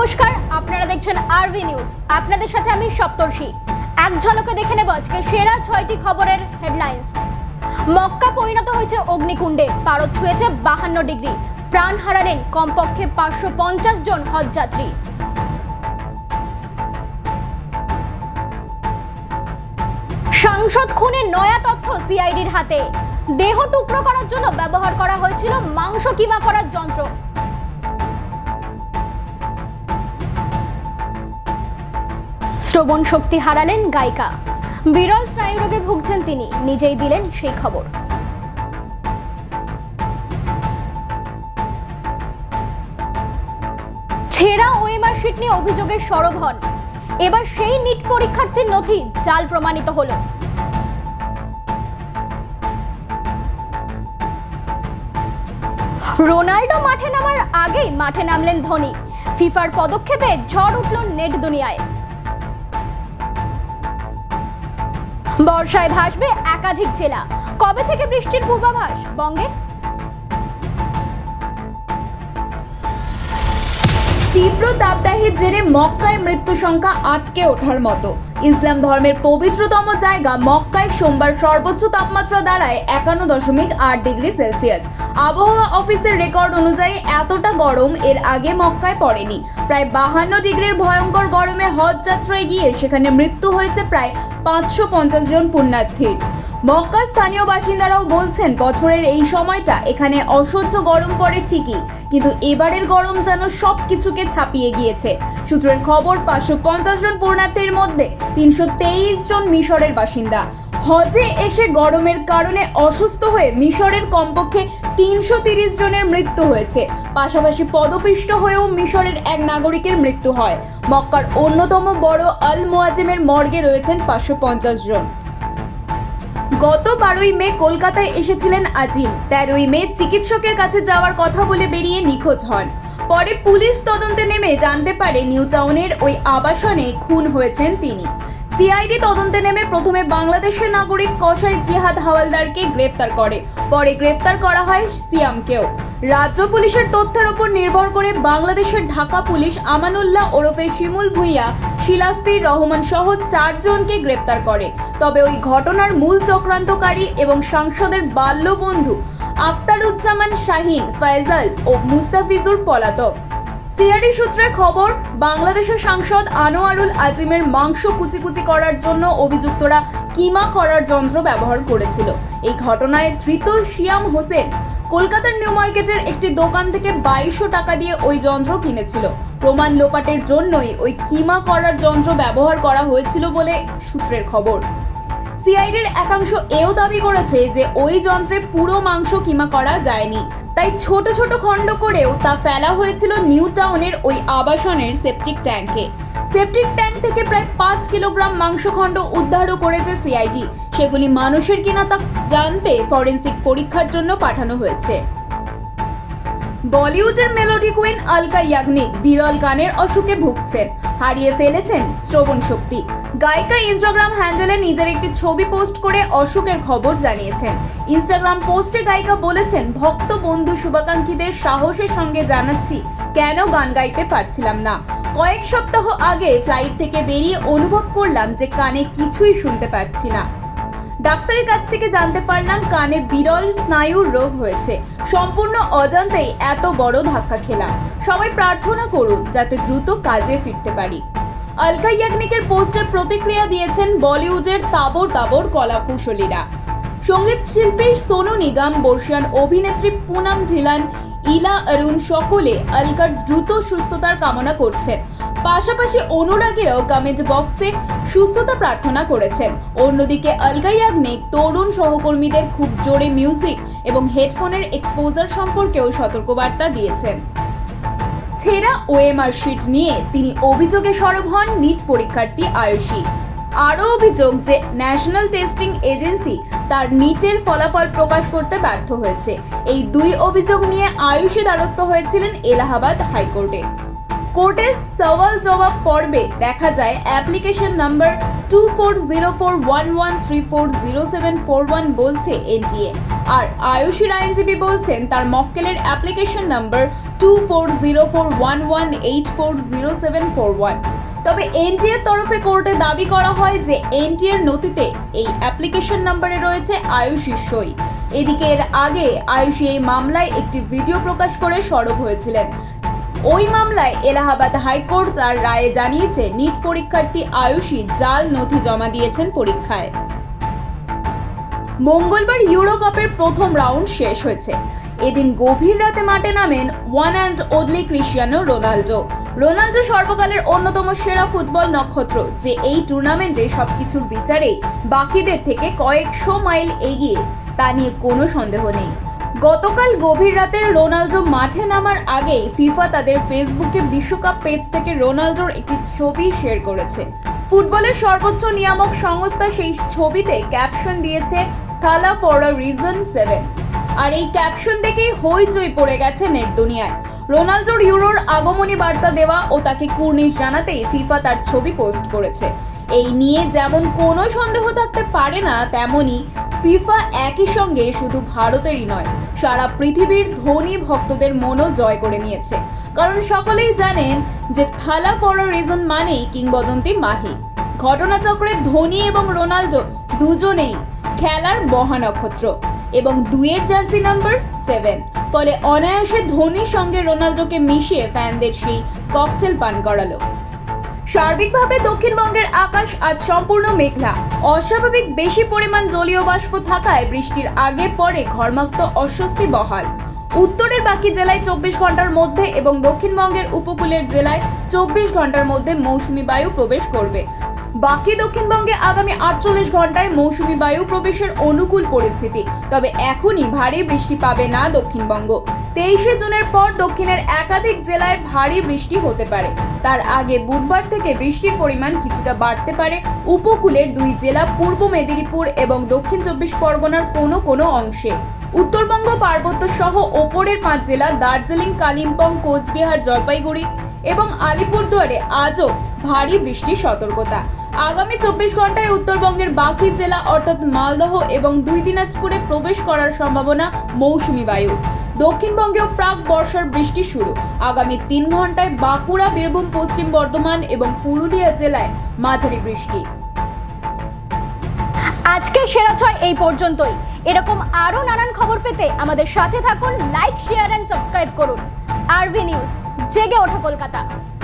নমস্কার, আপনারা দেখছেন আরভি নিউজ আপনাদের সাথে আমি সপ্তর্ষি। এক ঝলকে দেখে নেব আজকে সেরা ছয়টি খবরের হেডলাইন্স মক্কা পরিণত হয়েছে অগ্নিকুণ্ডে। পারদ ছুঁয়েছে বাহান্ন ডিগ্রি। প্রাণ হারালেন কমপক্ষে পাঁচশো পঞ্চাশ জন হজযাত্রী সাংসদ খুনের নয়া তথ্য সিআইডির হাতে। দেহ টুকরো করার জন্য ব্যবহার করা হয়েছিল মাংস কিমা করার যন্ত্র। শ্রবণ শক্তি হারালেন গায়িকা। বিরল স্নায়ুরোগে ভুগছেন তিনি। নিজেই দিলেন সেই খবর। ছেঁড়া ওএমআর শিট নিয়ে অভিযোগের সরব হন। এবার সেই নিট পরীক্ষার্থীর নথি জাল প্রমাণিত হলো। রোনাল্ডো মাঠে নামার আগেই মাঠে নামলেন ধোনি। ফিফার পদক্ষেপে ঝড় উঠল নেট দুনিয়ায়। বর্ষায় ভাসবে একাধিক জেলা। কবে থেকে বৃষ্টির পূর্বাভাস? বঙ্গে? তীব্র তাপদাহের জেরে মক্কায় মৃত্যু সংখ্যা আটকে ওঠার মতো। ইসলাম ধর্মের পবিত্রতম জায়গা মক্কায় সোমবার সর্বোচ্চ তাপমাত্রা দাঁড়ায় একান্ন দশমিক আট ডিগ্রি সেলসিয়াস। আবহাওয়া অফিসের রেকর্ড অনুযায়ী এতটা গরম এর আগে মক্কায় পড়েনি। প্রায় বাহান্ন ডিগ্রির ভয়ঙ্কর গরমে হজ যাত্রায় গিয়ে সেখানে মৃত্যু হয়েছে প্রায় পাঁচশো পঞ্চাশ জন পুণ্যার্থীর। মক্কার স্থানীয় বাসিন্দারাও বলছেন, বছরের এই সময়টা এখানে অসহ্য গরম পড়ে ঠিকই, কিন্তু এবারের গরম যেন সব কিছুকে ছাপিয়ে গিয়েছে। সূত্রের খবর, পাঁচশো পঞ্চাশ জন পূর্ণার্থীর মধ্যে তিনশো তেইশ জন মিশরের বাসিন্দা। হজে এসে গরমের কারণে অসুস্থ হয়ে মিশরের কমপক্ষে তিনশো তিরিশ জনের মৃত্যু হয়েছে। পাশাপাশি পদপিষ্ট হয়েও মিশরের এক নাগরিকের মৃত্যু হয়। মক্কার অন্যতম বড় আল মোয়াজেমের মর্গে রয়েছেন পাঁচশো পঞ্চাশ জন। গত বারোই মে কলকাতায় এসেছিলেন আজিম। তেরোই মে চিকিৎসকের কাছে যাওয়ার কথা বলে বেরিয়ে নিখোঁজ হন। পরে পুলিশ তদন্তে নেমে জানতে পারে নিউ টাউনের ওই আবাসনে খুন হয়েছেন তিনি। সিআইডি তদন্তে নেমে প্রথমে বাংলাদেশের নাগরিক কসাই জিহাদ হাওয়ালদারকে গ্রেফতার করে। পরে গ্রেফতার করা হয় সিয়ামকেও। রাজ্য পুলিশের তথ্যের উপর নির্ভর করে বাংলাদেশের ঢাকা পুলিশ আমানুল্লাহ ওরফে শিমুল ভুইয়া শিলাস্তির রহমান সহ চারজনকে গ্রেপ্তার করে। তবে ওই ঘটনার মূল চক্রান্তকারী এবং সাংসদের বাল্য বন্ধু আক্তারুজ্জামান শাহিন, ফয়জাল ও মুস্তাফিজুর পলাতক। সিআরডি সূত্রে খবর, বাংলাদেশের সাংসদ আনোয়ারুল আজিমের মাংস কুচি কুচি করার জন্য অভিযুক্তরা কিমা করার যন্ত্র ব্যবহার করেছিল। এই ঘটনায় ধৃত শিয়াম হোসেন কলকাতার নিউ মার্কেটের একটি দোকান থেকে বাইশশো টাকা দিয়ে ওই যন্ত্র কিনেছিল। প্রমাণ লোপাটের জন্যই ওই কিমা করার যন্ত্র ব্যবহার করা হয়েছিল বলে সূত্রের খবর। সিআইডির একাংশ এও দাবি করেছে যে ওই যন্ত্রে পুরো মাংস কিমা করা যায়নি। তাই ছোট ছোট খণ্ড করেও তা ফেলা হয়েছিল নিউ টাউনের ওই আবাসনের সেপটিক ট্যাঙ্কে। সেপটিক ট্যাঙ্ক থেকে প্রায় পাঁচ কিলোগ্রাম মাংসখণ্ড উদ্ধারও করেছে সিআইডি। সেগুলি মানুষের কিনা তা জানতে ফরেন্সিক পরীক্ষার জন্য পাঠানো হয়েছে। বলিউডের মেলোডি কুইন আলকা ইয়াগনিক বিরল গানের অসুখে ভুগছেন। হারিয়ে ফেলেছেন শ্রবণ শক্তি। গায়িকা ইনস্টাগ্রাম হ্যান্ডেলে নিজের একটি ছবি পোস্ট করে অসুখের খবর জানিয়েছেন। ইনস্টাগ্রাম পোস্টে গায়িকা বলেছেন, ভক্ত বন্ধু শুভাকাঙ্ক্ষীদের সাহসের সঙ্গে জানাচ্ছি, কেন গান গাইতে পারছিলাম না। কয়েক সপ্তাহ আগে ফ্লাইট থেকে বেরিয়ে অনুভব করলাম যে কানে কিছুই শুনতে পারছি না। ডাক্তারের কাছ থেকে জানতে পারলাম কানে বিরল স্নায়ুর রোগ হয়েছে। সম্পূর্ণ অজান্তেই এত বড় ধাক্কা খেলাম। সবাই প্রার্থনা করুন যাতে দ্রুত কাজে ফিরতে পারি। আলকা ইয়াগনিকের পোস্টের প্রতিক্রিয়া দিয়েছেন বলিউডের তাবর তাবর কলা কুশলীরা সংগীত শিল্পী সোনু নিগম, বর্ষিয়ান অভিনেত্রী পুনাম ঢিলান, ইলা অরুণ সকলে আলকার দ্রুত সুস্থতার কামনা করছেন। পাশাপাশি অনুরাগীরাও কমেন্ট বক্সে সুস্থতা প্রার্থনা করেছেন। অন্যদিকে আলকা ইয়াগনিক তরুণ সহকর্মীদের খুব জোরে মিউজিক এবং হেডফোনের এক্সপোজার সম্পর্কেও সতর্কবার্তা দিয়েছেন। ছেঁড়া ওএমআর শিট নিয়ে তিনি অভিযোগে সরব হন নিট পরীক্ষার্থী আয়ুষী। আরও অভিযোগ যে ন্যাশনাল টেস্টিং এজেন্সি তার নিটের ফলাফল প্রকাশ করতে ব্যর্থ হয়েছে। এই দুই অভিযোগ নিয়ে আয়ুষী দ্বারস্থ হয়েছিলেন এলাহাবাদ হাইকোর্টে। কোর্টে সওয়াল জবাব পর্বে দেখা যায় application number two four zero four one one three four zero seven four one বলছে এনটিএ। আর আয়ুষীর আইনজীবী বলছেন তার মক্কেলের application number two four zero four one one eight four zero seven four one তবে এনটিএর তরফে কোর্টে দাবি করা হয় যে এনটিএর নথিতে এই অ্যাপ্লিকেশন নাম্বারে রয়েছে আয়ুষীর সই। এদিকে এর আগে আয়ুষী এই মামলায় একটি ভিডিও প্রকাশ করে সরব হয়েছিলেন। ওই মামলায় এলাহাবাদ হাইকোর্ট তার রায়ে জানিয়েছে, নিট পরীক্ষার্থী আয়ুষী জাল নথি জমা দিয়েছেন পরীক্ষায়। মঙ্গলবার ইউরো কাপের প্রথম রাউন্ড শেষ হয়েছে। এদিন গভীর রাতে মাঠে নামেন one and only Cristiano Ronaldo. Ronaldo সর্বকালের অন্যতম সেরা ফুটবল নক্ষত্র, যে এই টুর্নামেন্টে সবকিছুর বিচারে বাকিদের থেকে কয়েকশো মাইল এগিয়ে, তা নিয়ে কোনো সন্দেহ নেই। গতকাল গভীর রাতে রোনাল্ডো মাঠে নামার আগেই ফিফা তাদের ফেসবুকে বিশ্বকাপ পেজ থেকে রোনাল্ডোর একটি ছবি শেয়ার করেছে। ফুটবলের সর্বোচ্চ নিয়ামক সংস্থা সেই ছবিতে ক্যাপশন দিয়েছে Thala for a reason seven. আর এই ক্যাপশন দেখেই হইচই পড়ে গেছে নেট দুনিয়ায়। রোনাল্ডোর ইউরোর আগমনী বার্তা দেওয়া ও তাকে কুর্নিশ জানাতেই ফিফা তার ছবি পোস্ট করেছে। এই নিয়ে যেমন কোনো সন্দেহ থাকতে পারে না তেমনি ফিফা একই সঙ্গে শুধু ভারতেরই নয়, সারা পৃথিবীর ধনী ভক্তদের মনও জয় করে নিয়েছে। কারণ সকলেই জানেন যে থালা ফর রিজন মানেই কিংবদন্তি মাহি। ঘটনাচক্রে ধোনি এবং রোনাল্ডো দুজনেই খেলার মহানক্ষত্র এবং দুইয়ের জার্সি নাম্বার সেভেন। ফলে অনায়াসে ধোনির সঙ্গে রোনাল্ডোকে মিশিয়ে ফ্যানদের সেই ককটেল পান করালো। সার্বিকভাবে দক্ষিণবঙ্গের আকাশ আজ সম্পূর্ণ মেঘলা। অস্বাভাবিক বেশি পরিমাণ জলীয় বাষ্প থাকায় বৃষ্টির আগে পরে ঘর্মাক্ত অস্বস্তি বহাল। উত্তরের বাকি জেলায় চব্বিশ ঘণ্টার মধ্যে এবং দক্ষিণবঙ্গের উপকূলের জেলায় চব্বিশ ঘণ্টার মধ্যে মৌসুমী বায়ু প্রবেশ করবে। বাকি দক্ষিণবঙ্গে আগামী আটচল্লিশ ঘন্টায় মৌসুমী বায়ু প্রবেশের অনুকূল পরিস্থিতি। তবে এখনই ভারী বৃষ্টি পাবে না দক্ষিণবঙ্গ। তেইশে জুনের পর দক্ষিণের একাধিক জেলায় ভারী বৃষ্টি হতে পারে। তার আগে বুধবার থেকে বৃষ্টির পরিমাণ কিছুটা বাড়তে পারে। উপকূলের দুই জেলা পূর্ব মেদিনীপুর এবং দক্ষিণ চব্বিশ পরগনার কোনো কোনো অংশে। উত্তরবঙ্গ, পার্বত্য সহ ওপরের পাঁচ জেলা দার্জিলিং, কালিম্পং, কোচবিহার, জলপাইগুড়ি এবং আলিপুরদুয়ারে আজও ভারী বৃষ্টির সতর্কতা। আগামী চব্বিশ ঘন্টায় উত্তরবঙ্গের বাকি জেলা অর্থাৎ মালদহ এবং দুই দিনাজপুরে প্রবেশ করার সম্ভাবনা মৌসুমী বায়ু। দক্ষিণবঙ্গেও প্রাক বর্ষার বৃষ্টি শুরু। আগামী তিন ঘন্টায় বাঁকুড়া, বীরভূম, পশ্চিম বর্ধমান এবং পুরুলিয়া জেলায় মাঝারি বৃষ্টি। আজকের সেরা ছয় এই পর্যন্তই। এরকম আরও নানান খবর পেতে আমাদের সাথে থাকুন লাইক শেয়ার অ্যান্ড সাবস্ক্রাইব করুন। আরবি নিউজ জেগে ওঠো কলকাতা।